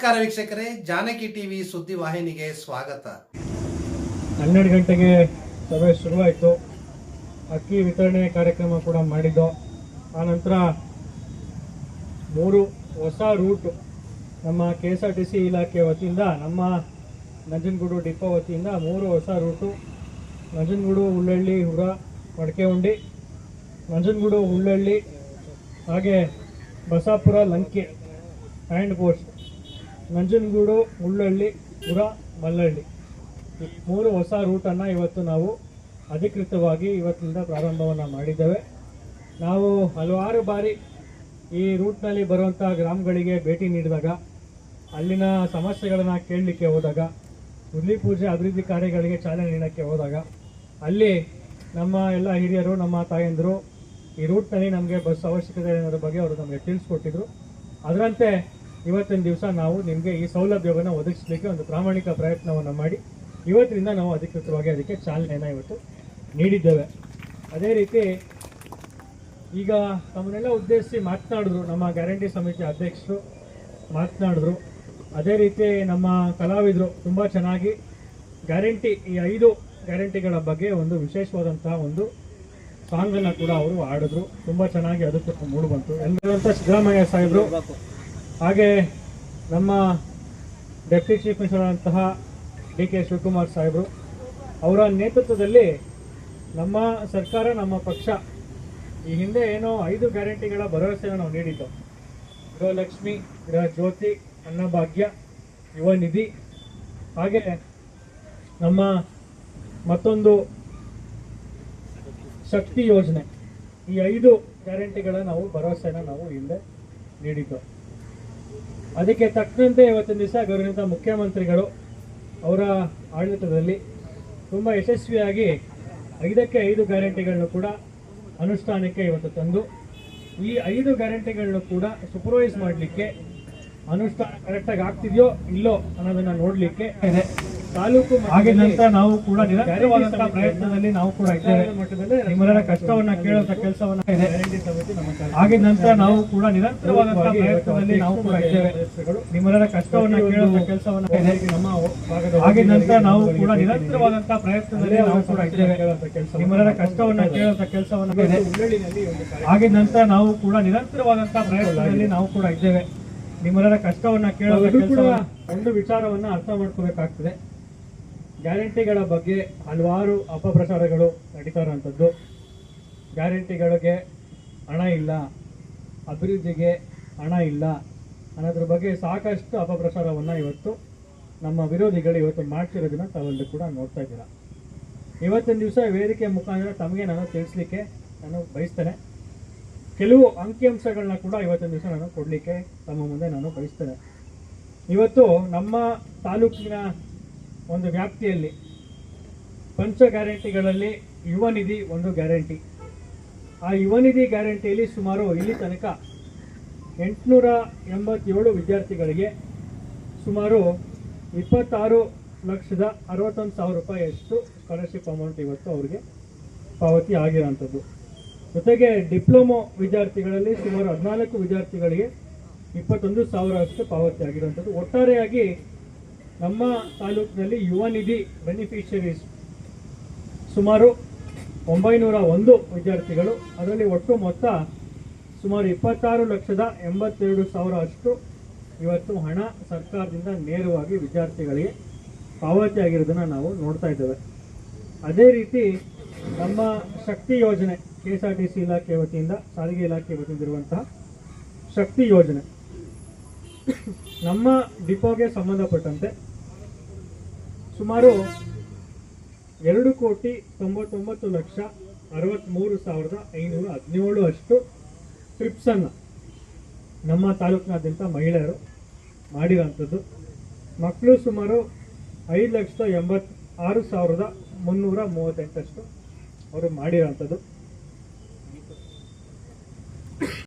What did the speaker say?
ನಮಸ್ಕಾರ ವೀಕ್ಷಕರೇ, ಜಾನಕಿ ಟಿವಿ ಸುದ್ದಿ ವಾಹಿನಿಗೆ ಸ್ವಾಗತ. ಹನ್ನೆರಡು ಗಂಟೆಗೆ ಸಭೆ ಶುರುವಾಯಿತು. ಅಕ್ಕಿ ವಿತರಣೆ ಕಾರ್ಯಕ್ರಮ ಕೂಡ ಮಾಡಿದ್ದು. ಆನಂತರ ಮೂರು ಹೊಸ ರೂಟ್ ನಮ್ಮ K S R T C ಇಲಾಖೆ ವತಿಯಿಂದ, ನಮ್ಮ ನಂಜನಗೂಡು ಡಿಪೋ ವತಿಯಿಂದ ಮೂರು ಹೊಸ ರೂಟು. ನಂಜನಗೂಡು ಹುಳ್ಳಳ್ಳಿ ಹುರ, ಮಡಕೆಹುಂಡಿ, ನಂಜನಗೂಡು ಹುಳ್ಳಳ್ಳಿ ಹಾಗೆ ಬಸಾಪುರ, ಲಂಕೆ, ಹ್ಯಾಂಡ್ ಪೋಸ್ಟ್. ನಂಜನಗೂಡು, ಮುಳ್ಳಳ್ಳಿ, ಪುರ, ಮಲ್ಲಳ್ಳಿ. ಮೂರು ಹೊಸ ರೂಟನ್ನು ಇವತ್ತು ನಾವು ಅಧಿಕೃತವಾಗಿ ಇವತ್ತಿನಿಂದ ಪ್ರಾರಂಭವನ್ನು ಮಾಡಿದ್ದೇವೆ. ನಾವು ಹಲವಾರು ಬಾರಿ ಈ ರೂಟ್ನಲ್ಲಿ ಬರುವಂಥ ಗ್ರಾಮಗಳಿಗೆ ಭೇಟಿ ನೀಡಿದಾಗ, ಅಲ್ಲಿನ ಸಮಸ್ಯೆಗಳನ್ನು ಕೇಳಲಿಕ್ಕೆ ಹೋದಾಗ ಹುಲಿ ಪೂಜೆ ಅಭಿವೃದ್ಧಿ ಕಾರ್ಯಗಳಿಗೆ ಚಾಲನೆ ನೀಡೋಕ್ಕೆ ಹೋದಾಗ, ಅಲ್ಲಿ ನಮ್ಮ ಎಲ್ಲ ಹಿರಿಯರು, ನಮ್ಮ ತಾಯಂದರು ಈ ರೂಟ್ನಲ್ಲಿ ನಮಗೆ ಬಸ್ ಅವಶ್ಯಕತೆ ಅನ್ನೋದ್ರ ಬಗ್ಗೆ ಅವರು ನಮಗೆ ತಿಳಿಸ್ಕೊಟ್ಟಿದ್ರು. ಅದರಂತೆ ಇವತ್ತಿನ ದಿವಸ ನಾವು ನಿಮಗೆ ಈ ಸೌಲಭ್ಯವನ್ನು ಒದಗಿಸಲಿಕ್ಕೆ ಒಂದು ಪ್ರಾಮಾಣಿಕ ಪ್ರಯತ್ನವನ್ನು ಮಾಡಿ, ಇವತ್ತಿನಿಂದ ನಾವು ಅಧಿಕೃತವಾಗಿ ಅದಕ್ಕೆ ಚಾಲನೆಯನ್ನು ಇವತ್ತು ನೀಡಿದ್ದೇವೆ. ಅದೇ ರೀತಿ ಈಗ ತಮ್ಮನ್ನೆಲ್ಲ ಉದ್ದೇಶಿಸಿ ಮಾತನಾಡಿದ್ರು, ನಮ್ಮ ಗ್ಯಾರಂಟಿ ಸಮಿತಿ ಅಧ್ಯಕ್ಷರು ಮಾತನಾಡಿದ್ರು. ಅದೇ ರೀತಿ ನಮ್ಮ ಕಲಾವಿದರು ತುಂಬ ಚೆನ್ನಾಗಿ ಗ್ಯಾರಂಟಿ, ಈ ಐದು ಗ್ಯಾರಂಟಿಗಳ ಬಗ್ಗೆ ಒಂದು ವಿಶೇಷವಾದಂತಹ ಒಂದು ಸಾಂಗನ್ನು ಕೂಡ ಅವರು ಹಾಡಿದ್ರು. ತುಂಬ ಚೆನ್ನಾಗಿ ಅದಕ್ಕೆ ಮೂಡು ಬಂತು. ಎಲ್ಲರಂತ ಸಿದ್ದರಾಮಯ್ಯ ಸಾಹೇಬರು ಹಾಗೆ ನಮ್ಮ ಡೆಪ್ಟಿ ಚೀಫ್ ಮಿನಿಸ್ಟರ್ ಆದಂತಹ ಡಿ ಕೆ ಶಿವಕುಮಾರ್ ಸಾಹೇಬರು ಅವರ ನೇತೃತ್ವದಲ್ಲಿ ನಮ್ಮ ಸರ್ಕಾರ, ನಮ್ಮ ಪಕ್ಷ ಈ ಹಿಂದೆ ಏನೋ ಐದು ಗ್ಯಾರಂಟಿಗಳ ಭರವಸೆಯನ್ನು ನಾವು ನೀಡಿದ್ದು ಗೃಹಲಕ್ಷ್ಮಿ ಗೃಹ ಜ್ಯೋತಿ ಅನ್ನಭಾಗ್ಯ ಯುವ ನಿಧಿ. ಹಾಗೆ ನಮ್ಮ ಮತ್ತೊಂದು ಶಕ್ತಿ ಯೋಜನೆ. ಈ ಐದು ಗ್ಯಾರಂಟಿಗಳ ನಾವು ಭರವಸೆಯನ್ನು ನಾವು ಹಿಂದೆ ನೀಡಿದ್ದು ಅದಕ್ಕೆ ತಕ್ಕಂತೆ ಇವತ್ತಿನ ದಿವಸ ಗೌರವಿತ ಮುಖ್ಯಮಂತ್ರಿಗಳು ಅವರ ಆಡಳಿತದಲ್ಲಿ ತುಂಬ ಯಶಸ್ವಿಯಾಗಿ ಐದಕ್ಕೆ ಐದು ಗ್ಯಾರಂಟಿಗಳನ್ನು ಕೂಡ ಅನುಷ್ಠಾನಕ್ಕೆ ಇವತ್ತು ತಂದು, ಈ ಐದು ಗ್ಯಾರಂಟಿಗಳನ್ನು ಕೂಡ ಸೂಪರ್ವೈಸ್ ಮಾಡಲಿಕ್ಕೆ ಅನುಷ್ಠಾನ ಕರೆಕ್ಟಾಗಿ ಆಗ್ತಿದೆಯೋ ಇಲ್ಲೋ ಅನ್ನೋದನ್ನು ನೋಡಲಿಕ್ಕೆ ಇದೆ. ತಾಲೂಕು ಹಾಗೆ ನಂತರ ನಾವು ಕೂಡ ನಿರಂತರವಾದಂತಹ ಪ್ರಯತ್ನದಲ್ಲಿ ನಾವು ಕೂಡ ಇದ್ದೇವೆ. ನಿಮ್ಮೆಲ್ಲರ ಕಷ್ಟವನ್ನ ಕೇಳುವಂತ ಕೆಲಸವನ್ನ ಇದೆ. ಹಾಗೆ ನಂತರ ನಾವು ಕೂಡ ನಿರಂತರವಾದಂತಹ ಪ್ರಯತ್ನದಲ್ಲಿ ನಾವು ಕೂಡ ಇದ್ದೇವೆ. ನಿಮ್ಮೆಲ್ಲರ ಕಷ್ಟವನ್ನ ಕೇಳುವಂತ ಕೆಲಸವನ್ನ ಇದೆ. ಹಾಗೆ ನಂತರ ನಾವು ಕೂಡ ನಿರಂತರವಾದಂತಹ ಪ್ರಯತ್ನದಲ್ಲಿ ನಾವು ಕೂಡ ಇದ್ದೇವೆ. ನಿಮ್ಮೆಲ್ಲರ ಕಷ್ಟವನ್ನ ಕೇಳುವಂತ ಕೆಲಸವನ್ನ ಇದೆ. ಹಾಗೆ ನಂತರ ನಾವು ಕೂಡ ನಿರಂತರವಾದಂತಹ ಪ್ರಯತ್ನದಲ್ಲಿ ನಾವು ಕೂಡ ಇದ್ದೇವೆ. ನಿಮ್ಮೆಲ್ಲರ ಕಷ್ಟವನ್ನ ಕೇಳುವ ಕೆಲಸ ಒಂದು ವಿಚಾರವನ್ನ ಅರ್ಥ ಮಾಡ್ಕೋಬೇಕಾಗ್ತದೆ. ಗ್ಯಾರಂಟಿಗಳ ಬಗ್ಗೆ ಹಲವಾರು ಅಪಪ್ರಚಾರಗಳು ನಡೀತಾ ಇರುವಂಥದ್ದು ಗ್ಯಾರಂಟಿಗಳಿಗೆ ಹಣ ಇಲ್ಲ, ಅಭಿವೃದ್ಧಿಗೆ ಹಣ ಇಲ್ಲ, ಅನ್ನೋದ್ರ ಬಗ್ಗೆ ಸಾಕಷ್ಟು ಅಪಪ್ರಚಾರವನ್ನು ಇವತ್ತು ನಮ್ಮ ವಿರೋಧಿಗಳು ಇವತ್ತು ಮಾಡ್ತಿರೋದನ್ನ ತಾವೆಲ್ಲರೂ ಕೂಡ ನೋಡ್ತಾ ಇದ್ದೀರಾ. ಇವತ್ತಿನ ದಿವಸ ವೇದಿಕೆ ಮುಖಾಂತರ ತಮಗೆ ನಾನು ತಿಳಿಸ್ಲಿಕ್ಕೆ ನಾನು ಬಯಸ್ತೇನೆ. ಕೆಲವು ಅಂಕಿಅಂಶಗಳನ್ನ ಕೂಡ ಇವತ್ತಿನ ದಿವಸ ನಾನು ಕೊಡಲಿಕ್ಕೆ ತಮ್ಮ ಮುಂದೆ ನಾನು ಬಯಸ್ತೇನೆ. ಇವತ್ತು ನಮ್ಮ ತಾಲೂಕಿನ ಒಂದು ವ್ಯಾಪ್ತಿಯಲ್ಲಿ ಪಂಚ ಗ್ಯಾರಂಟಿಗಳಲ್ಲಿ ಯುವ ನಿಧಿ ಒಂದು ಗ್ಯಾರಂಟಿ. ಆ ಯುವ ನಿಧಿ ಗ್ಯಾರಂಟಿಯಲ್ಲಿ ಸುಮಾರು ಇಲ್ಲಿ ತನಕ ಎಂಟುನೂರ ಎಂಬತ್ತೇಳು ವಿದ್ಯಾರ್ಥಿಗಳಿಗೆ ಸುಮಾರು ಇಪ್ಪತ್ತಾರು ಲಕ್ಷದ ಅರವತ್ತೊಂದು ಸಾವಿರ ರೂಪಾಯಿಯಷ್ಟು ಸ್ಕಾಲರ್ಶಿಪ್ ಅಮೌಂಟ್ ಇವತ್ತು ಅವರಿಗೆ ಪಾವತಿ ಆಗಿರೋಂಥದ್ದು. ಜೊತೆಗೆ ಡಿಪ್ಲೊಮೊ ವಿದ್ಯಾರ್ಥಿಗಳಲ್ಲಿ ಸುಮಾರು ಹದಿನಾಲ್ಕು ವಿದ್ಯಾರ್ಥಿಗಳಿಗೆ ಇಪ್ಪತ್ತೊಂದು ಸಾವಿರ ಅಷ್ಟು ಪಾವತಿ ಆಗಿರುವಂಥದ್ದು ಒಟ್ಟಾರೆಯಾಗಿ ನಮ್ಮ ತಾಲೂಕಿನಲ್ಲಿ ಯುವ ನಿಧಿ ಬೆನಿಫಿಷರೀಸ್ ಸುಮಾರು ಒಂಬೈನೂರ ಒಂದು ವಿದ್ಯಾರ್ಥಿಗಳು. ಅದರಲ್ಲಿ ಒಟ್ಟು ಮೊತ್ತ ಸುಮಾರು ಇಪ್ಪತ್ತಾರು ಲಕ್ಷದ ಎಂಬತ್ತೆರಡು ಸಾವಿರ ಅಷ್ಟು ಇವತ್ತು ಹಣ ಸರ್ಕಾರದಿಂದ ನೇರವಾಗಿ ವಿದ್ಯಾರ್ಥಿಗಳಿಗೆ ಪಾವತಿ ಆಗಿರೋದನ್ನು ನಾವು ನೋಡ್ತಾ ಇದ್ದೇವೆ. ಅದೇ ರೀತಿ ನಮ್ಮ ಶಕ್ತಿ ಯೋಜನೆ K S R T C ಇಲಾಖೆ ವತಿಯಿಂದ, ಸಾರಿಗೆ ಇಲಾಖೆ ವತಿಯಿಂದ ಇರುವಂತಹ ಶಕ್ತಿ ಯೋಜನೆ. ನಮ್ಮ ಡಿಪೋಗೆ ಸಂಬಂಧಪಟ್ಟಂತೆ ಸುಮಾರು ಎರಡು ಕೋಟಿ ತೊಂಬತ್ತೊಂಬತ್ತು ಲಕ್ಷ ಅರವತ್ತ್ಮೂರು ಸಾವಿರದ ಐನೂರ ಹದಿನೇಳು ಅಷ್ಟು ಟ್ರಿಪ್ಸನ್ನು ನಮ್ಮ ತಾಲೂಕಿನಾದ್ಯಂತ ಮಹಿಳೆಯರು ಮಾಡಿರೋಂಥದ್ದು ಮಕ್ಕಳು ಸುಮಾರು ಐದು ಲಕ್ಷದ ಎಂಬತ್ತಾರು ಸಾವಿರದ ಮುನ್ನೂರ ಮೂವತ್ತೆಂಟಷ್ಟು ಅವರು ಮಾಡಿರೋಂಥದ್ದು